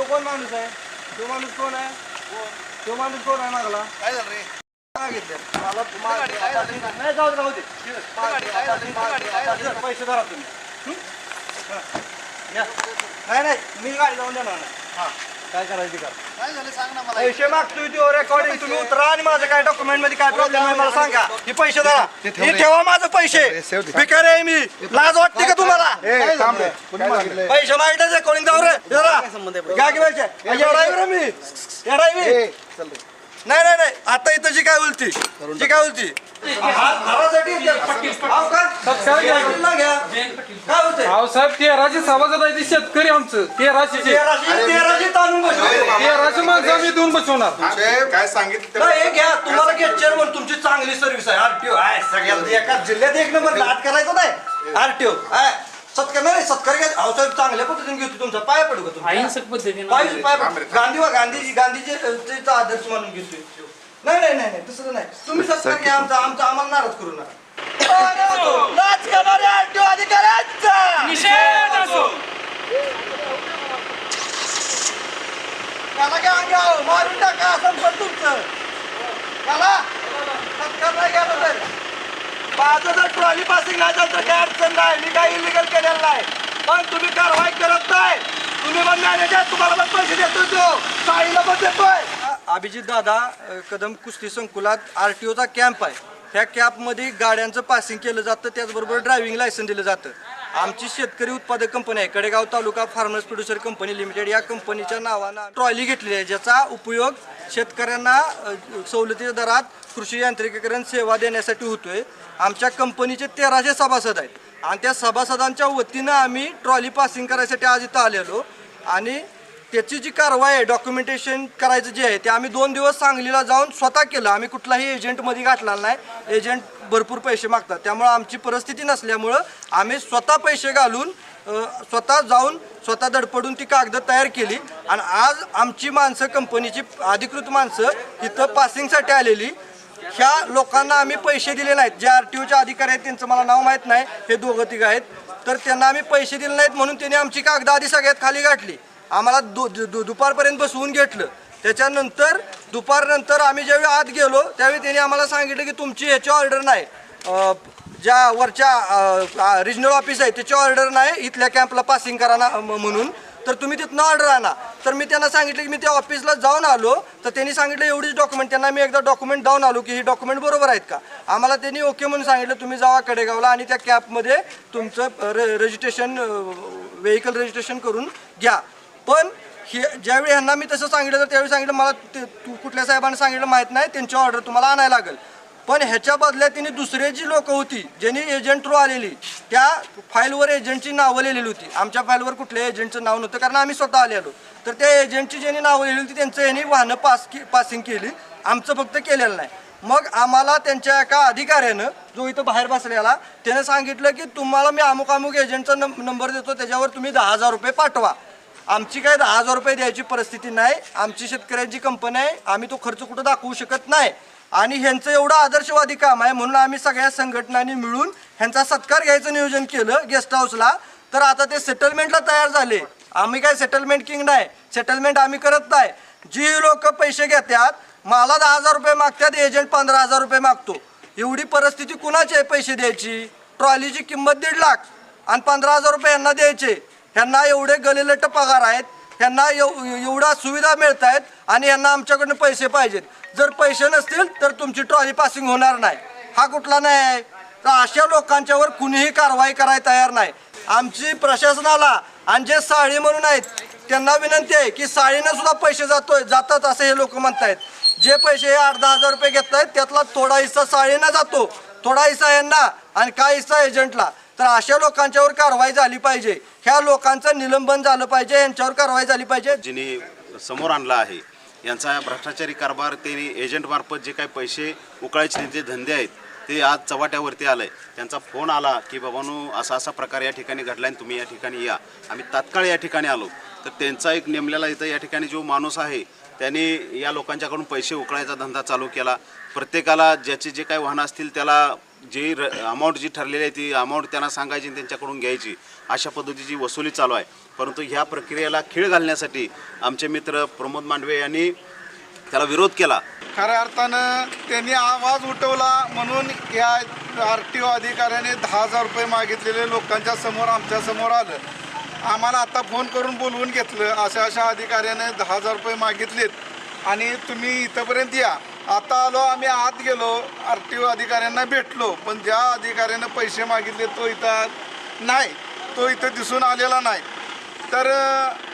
तो कोण माणूस आहे? तो माणूस कोण आहे? तो माणूस कोण आहे मागला? काय झालं रे? सांगितलं मला? नाही जाऊ दे, राहू? पैसे धरा तुम्ही. नाही नाही मी गाडी जाऊन देणार नाही. हा. काय करायची का काय झालं सांग ना मला. पैसे मागतोय तो रेकॉर्डिंग तुम्ही उतरा आणि माझं काय डॉक्युमेंटमध्ये काय प्रॉब्लेम आहे मला सांगा. ही पैसे धरा हे ठेवा माझं पैसे. भिकारी आहे मी. लाज वाटते का तुम्हाला? पैसे मागितले रेकॉर्डिंग जाऊ रे जरा. घ्या की पैसे. एवढा आहे रे मी. एवढा नाही नाही नाही. आता इथं जी काय बोलती जी काय घ्या. काय साहेब तेराशे सभासद आहे ते शेतकरी आमचं. तेराशे तेराशे तेराशे तेराशे माणसं आम्ही देऊन बसवणार. काय सांगितलं? नाही, हे घ्या. तुम्हाला गेटचर म्हणून तुमची चांगली सर्व्हिस आहे. आरटीओ आहे सगळ्यात एका जिल्ह्यात एक नंबर. लाट करायचं नाही. आरटीओ आहे सत्कार नाही सत्कार घ्या. अहो साहेब चांगल्या पद्धतीने घेतो तुमचा पाय पडू का तुम्ही अहिंसक पद्धतीने पाय पाय पडू. गांधी वा गांधीजी गांधीजी अ, तेचा आदर्श मानून घेतोय. नाही नाही नाही नाही, तसं नाही. तुम्ही सत्कार घ्या. आमचा आमचा आम्हाला नाराज करू नका. त्याला अंगावर मारून टाका संपत तुमचं. त्याला सत्कार नाही घ्या तर. माझं जर ट्रॉली पासिंग नाही झालं तर काय अडचण नाही. मी काही इलिगल केलेलं नाही. पण तुम्ही कारवाई करत नाही. तुम्ही पण मॅनेजर तुम्हाला पण पैसे देतो तो. साईला पण देतोय. अभिजित दादा कदम कुस्ती संकुलात आर टी ओचा कॅम्प आहे. ह्या कॅम्पमध्ये गाड्यांचं पासिंग केलं जातं. त्याचबरोबर ड्रायव्हिंग लायसन दिलं जातं. आमची शेतकरी उत्पादक कंपनी आहे. Kadegaon taluka farmers producer company limited या कंपनीच्या नावानं ट्रॉली घेतलेली आहे ज्याचा उपयोग शेतकऱ्यांना सवलतीच्या सवलती दरात कृषी यांत्रिकीकरण सेवा देण्यासाठी होतोय. आमच्या कंपनीचे तेराशे सभासद आहेत. आणि त्या सभासदांच्या वतीनं आम्ही ट्रॉली पासिंग करायसाठी आज इथं आलेलो. आणि त्याची जी कारवाई आहे डॉक्युमेंटेशन करायचं जे आहे ते आम्ही दोन दिवस सांगलीला जाऊन स्वतः केलं. आम्ही कुठलाही एजंटमध्ये गाठला नाही. एजंट भरपूर पैसे मागतात. त्यामुळं आमची परिस्थिती नसल्यामुळं आम्ही स्वतः पैसे घालून स्वतः जाऊन स्वतः दडपडून ती कागद तयार केली. आणि आज आमची माणसं कंपनीची अधिकृत माणसं तिथं पासिंगसाठी आलेली. ह्या लोकांना आम्ही पैसे दिले नाहीत. जे आर टी ओचे अधिकारी आहेत त्यांचं मला नाव माहीत नाही. हे दोघं तिघं आहेत. तर त्यांना आम्ही पैसे दिले नाहीत म्हणून त्यांनी आमची कागद आधी सगळ्यात खाली गाठली. आम्हाला दु दु- दु- दुपारपर्यंत बसवून घेतलं. त्याच्यानंतर दुपारनंतर आम्ही ज्यावेळी आत गेलो त्यावेळी त्यांनी आम्हाला सांगितलं की तुमची ह्याची ऑर्डर नाही. ज्या वरच्या रिजनल ऑफिस आहे त्याची ऑर्डर नाही इथल्या कॅम्पला पासिंग करा ना म्हणून. तर तुम्ही तिथनं ऑर्डर आणा. तर मी त्यांना सांगितलं की मी त्या ऑफिसला जाऊन आलो. तर त्यांनी सांगितलं एवढीच डॉक्युमेंट त्यांना मी एकदा डॉक्युमेंट जाऊन आलो की ही डॉक्युमेंट बरोबर आहेत का? आम्हाला त्यांनी ओके म्हणून सांगितलं तुम्ही जावा कडेगावला आणि त्या कॅबमध्ये तुमचं रजिस्ट्रेशन व्हेकल रजिस्ट्रेशन करून घ्या. पण हे ज्यावेळी ह्यांना मी तसं सांगितलं तर त्यावेळी सांगितलं मला ते तू कुठल्या साहेबांना सांगितलं माहीत नाही त्यांची ऑर्डर तुम्हाला आणायला लागेल. पण ह्याच्या बदल्यात तिने दुसरे जी लोक होती ज्यांनी एजंट थ्रू आलेली त्या फाईलवर एजंटची नावं लिहिलेली होती. आमच्या फाईलवर कुठल्या एजंटचं नाव नव्हतं कारण आम्ही स्वतः आलेलो. तर त्या एजंटची ज्यांनी नावं लिहिली होती त्यांचं यांनी वाहनं पास के पासिंग केली. आमचं फक्त केलेलं नाही. मग आम्हाला त्यांच्या एका अधिकाऱ्यानं जो इथं बाहेर बसलेला त्यानं सांगितलं की तुम्हाला मी अमुक अमुक एजंटचा नंबर देतो त्याच्यावर तुम्ही दहा हजार रुपये पाठवा. आमची काय दहा हजार रुपये द्यायची परिस्थिती नाही आमची शेतकऱ्यांची कंपनी आहे आम्ही तो खर्च कुठं दाखवू शकत नाही. आणि ह्यांचं एवढं आदर्शवादी काम आहे म्हणून आम्ही सगळ्या संघटनांनी मिळून ह्यांचा सत्कार घ्यायचं नियोजन केलं गेस्ट हाऊसला तर आता ते सेटलमेंटला तयार झाले. आम्ही काय सेटलमेंट किंग नाही सेटलमेंट आम्ही करत नाही. जी लोक पैसे घेतात मला दहा हजार रुपये मागतात एजंट पंधरा हजार रुपये मागतो. एवढी परिस्थिती कुणाची आहे पैसे द्यायची? ट्रॉलीची किंमत दीड लाख आणि पंधरा हजार रुपये यांना द्यायचे. ह्यांना एवढे गलेलट पगार आहेत ह्यांना एव एवढ्या सुविधा मिळत आहेत आणि यांना आमच्याकडनं पैसे पाहिजेत. जर पैसे नसतील तर तुमची ट्रॉली पासिंग होणार नाही. हा कुठला नाही आहे? तर अशा लोकांच्यावर कुणीही कारवाई करायला तयार नाही. आमची प्रशासनाला आणि जे साळी म्हणून आहेत त्यांना विनंती आहे की साळीनं सुद्धा पैसे जातोय जातात असं हे लोक म्हणतायत. जे पैसे हे आठ दहा हजार रुपये घेत आहेत त्यातला थोडा हिस्सा साळीनं जातो. थोडा हिस्सा यांना आणि काय हिस्सा एजंटला तर अशा लोकांच्यावर कारवाई झाली पाहिजे. ह्या लोकांचं निलंबन झालं पाहिजे यांच्यावर कारवाई झाली पाहिजे. जिने समोर आणला आहे. यांचा भ्रष्टाचारी कारभार त्यांनी एजंटमार्फत जे काही पैसे उकळायचे त्यांचे धंदे आहेत ते आज चव्हाट्यावरती आलं आहे त्यांचा फोन आला की बाबानो असा असा प्रकार या ठिकाणी घडला आणि तुम्ही या ठिकाणी या. आम्ही तात्काळ या ठिकाणी आलो. तर त्यांचा एक नेमलेला इथं या ठिकाणी जो माणूस आहे त्यांनी या लोकांच्याकडून पैसे उकळायचा धंदा चालू केला. प्रत्येकाला ज्याचे जे काही वाहनं असतील त्याला जी र अमाऊंट जी ठरलेली आहे ती अमाऊंट त्यांना सांगायची आणि त्यांच्याकडून घ्यायची. अशा पद्धतीची वसुली चालू आहे. परंतु ह्या प्रक्रियेला खीळ घालण्यासाठी आमचे मित्र प्रमोद मांडवे यांनी त्याला विरोध केला. खऱ्या अर्थानं त्यांनी आवाज उठवला म्हणून या आर टी ओ अधिकाऱ्याने दहा हजार रुपये मागितलेले लोकांच्या समोर आमच्यासमोर आलं. आम्हाला आता फोन करून बोलवून घेतलं. अशा अशा अधिकाऱ्याने दहा हजार रुपये मागितलेत. आणि तुम्ही इथंपर्यंत या. आता आलो आम्ही आत गेलो. आर टी ओ अधिकाऱ्यांना भेटलो. पण ज्या अधिकाऱ्यानं पैसे मागितले तो इथं नाही. तो इथं दिसून आलेला नाही. तर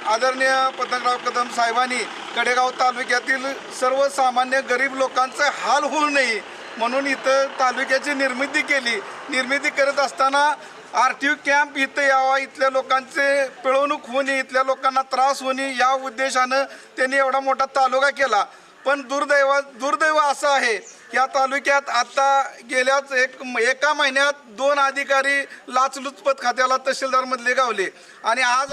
आदरणीय पतंगराव कदम साहेबांनी कडेगाव तालुक्यातील सर्वसामान्य गरीब लोकांचे हाल होऊ नये म्हणून इथं तालुक्याची निर्मिती केली. निर्मिती करत असताना आर टी कॅम्प इथं यावा इथल्या लोकांचे पिळवणूक होणे इथल्या लोकांना त्रास होणे या उद्देशानं त्यांनी एवढा मोठा तालुका केला. पण दुर्दैव दुर्दैव असं आहे या तालुक्यात आता गेल्याच एक एका महिन्यात दोन अधिकारी लाचलुचपत खात्याला तहसीलदारमधले गावले. आणि आज